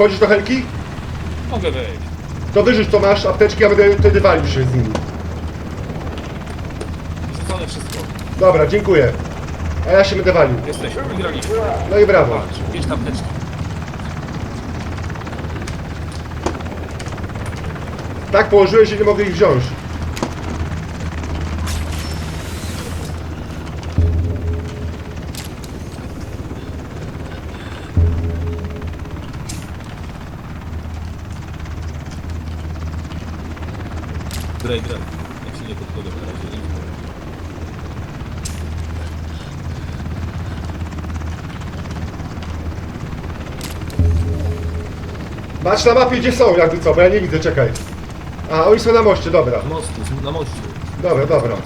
Wchodzisz do helki? Mogę wejść. To wyrzuć to masz, apteczki, ja będę wtedy walił się z nimi. Wrzucone wszystko. Dobra, dziękuję. A ja się będę walił. Jesteśmy. No i brawo. Patrz, bierz tam teczki. Tak położyłeś, że nie mogę ich wziąć. Graj, graj. Jak się nie podchodzę na razie. nie? Patrz na mapie, gdzie są, jakby co, bo ja nie widzę, czekaj. A, oni są na moście, dobra. Mostu, na moście. Dobra, dobra.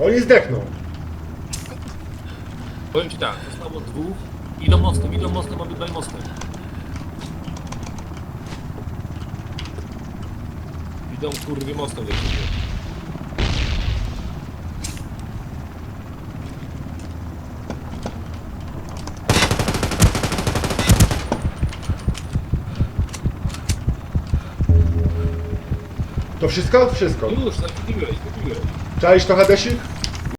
Oni zdechną. Powiem ci tak, zostało dwóch. Idą mostem, idą mostem, obydwaj mostem. Idą kurwie mostem do ciebie. To wszystko? Wszystko. Już, zakupiłeś, zakupiłeś. Czaisz to Hadesik?